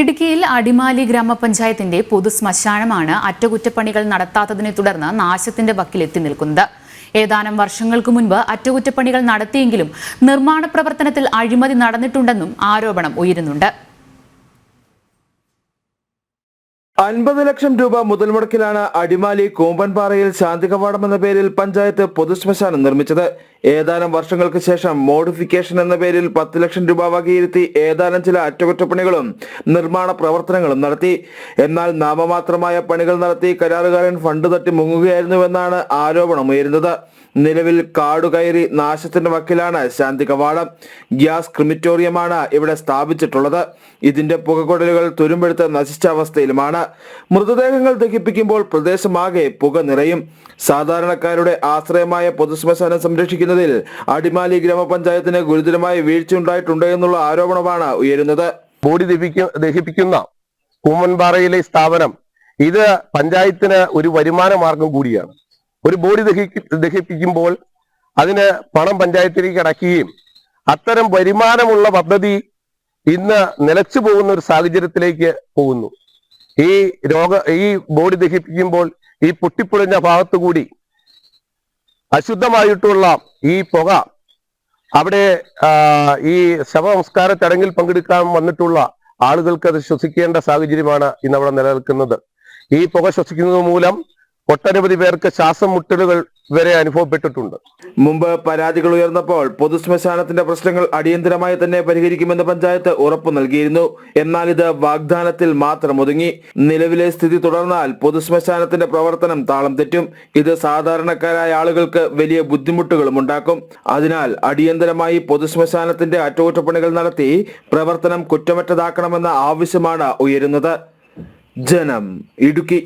ഇടുക്കിയിൽ അടിമാലി ഗ്രാമപഞ്ചായത്തിന്റെ പൊതു ശ്മശാനമാണ് അറ്റകുറ്റപ്പണികൾ നടത്താത്തതിനെ തുടർന്ന് നാശത്തിന്റെ വക്കിലെത്തി നിൽക്കുന്നത്. ഏതാനും വർഷങ്ങൾക്ക് മുൻപ് അറ്റകുറ്റപ്പണികൾ നടത്തിയെങ്കിലും നിർമ്മാണ പ്രവർത്തനത്തിൽ അഴിമതി നടന്നിട്ടുണ്ടെന്നും ആരോപണം ഉയരുന്നുണ്ട്. അൻപത് ലക്ഷം രൂപ മുതൽ മുടക്കിലാണ് അടിമാലി കൂമ്പൻപാറയിൽ ശാന്തികവാടം എന്ന പേരിൽ പഞ്ചായത്ത് പൊതുശ്മശാനം നിർമ്മിച്ചത്. ഏതാനും വർഷങ്ങൾക്ക് ശേഷം മോഡിഫിക്കേഷൻ എന്ന പേരിൽ പത്ത് ലക്ഷം രൂപ വകയിരുത്തി ഏതാനും ചില അറ്റകുറ്റപ്പണികളും നിർമ്മാണ പ്രവർത്തനങ്ങളും നടത്തി. എന്നാൽ നാമമാത്രമായ പണികൾ നടത്തി കരാറുകാരൻ ഫണ്ട് തട്ടി മുങ്ങുകയായിരുന്നുവെന്നാണ് ആരോപണം ഉയരുന്നത് നിലവിൽ കാടുകയറി നാശത്തിന്റെ വക്കിലാണ് ശാന്തി കവാടം. ഗ്യാസ് ക്രിമിറ്റോറിയമാണ് ഇവിടെ സ്ഥാപിച്ചിട്ടുള്ളത്. ഇതിന്റെ പുകകൊടലുകൾ തുരുമ്പെടുത്ത് നശിച്ച അവസ്ഥയിലുമാണ്. മൃതദേഹങ്ങൾ ദഹിപ്പിക്കുമ്പോൾ പ്രദേശമാകെ പുക നിറയും. സാധാരണക്കാരുടെ ആശ്രയമായ പൊതുശ്മശാനം സംരക്ഷിക്കുന്നതിൽ അടിമാലി ഗ്രാമപഞ്ചായത്തിന് ഗുരുതരമായ വീഴ്ചയുണ്ടായിട്ടുണ്ട് എന്നുള്ള ആരോപണമാണ് ഉയരുന്നത്. ബോഡി ദഹിപ്പിക്കുന്ന കൂമൻപാറയിലെ സ്ഥാപനം ഇത് പഞ്ചായത്തിന് ഒരു വരുമാന മാർഗം കൂടിയാണ്. ഒരു ബോഡി ദഹി- ദഹിപ്പിക്കുമ്പോൾ അതിന് പണം പഞ്ചായത്തിലേക്ക് അടയ്ക്കുകയും അത്തരം വരുമാനമുള്ള പദ്ധതി ഇന്ന് നിലച്ചു പോകുന്ന ഒരു സാഹചര്യത്തിലേക്ക് പോകുന്നു. ഈ രോഗ ഈ ബോഡി ദഹിപ്പിക്കുമ്പോൾ ഈ പൊട്ടിപ്പൊളിഞ്ഞ ഭാഗത്തുകൂടി അശുദ്ധമായിട്ടുള്ള ഈ പുക അവിടെ ഈ ശവസംസ്കാര ചടങ്ങിൽ പങ്കെടുക്കാൻ വന്നിട്ടുള്ള ആളുകൾക്ക് അത് ശ്വസിക്കേണ്ട സാഹചര്യമാണ് ഇന്ന് അവിടെ നിലനിൽക്കുന്നത്. ഈ പുക ശ്വസിക്കുന്നത് മൂലം ഒട്ടനവധി പേർക്ക് ശ്വാസം മുട്ടലുകൾ വരെ അനുഭവപ്പെട്ടിട്ടുണ്ട്. മുമ്പ് പരാതികൾ ഉയർന്നപ്പോൾ പൊതുശ്മശാനത്തിന്റെ പ്രശ്നങ്ങൾ അടിയന്തരമായി തന്നെ പരിഹരിക്കുമെന്ന് പഞ്ചായത്ത് ഉറപ്പു നൽകിയിരുന്നു. എന്നാൽ ഇത് വാഗ്ദാനത്തിൽ മാത്രം ഒതുങ്ങി. നിലവിലെ സ്ഥിതി തുടർന്നാൽ പൊതുശ്മശാനത്തിന്റെ പ്രവർത്തനം താളം തെറ്റും. ഇത് സാധാരണക്കാരായ ആളുകൾക്ക് വലിയ ബുദ്ധിമുട്ടുകളും ഉണ്ടാക്കും. അതിനാൽ അടിയന്തരമായി പൊതുശ്മശാനത്തിന്റെ അറ്റകുറ്റപ്പണികൾ നടത്തി പ്രവർത്തനം കുറ്റമറ്റതാക്കണമെന്ന ആവശ്യമാണ് ഉയരുന്നത്. ജനം ഇടുക്കി.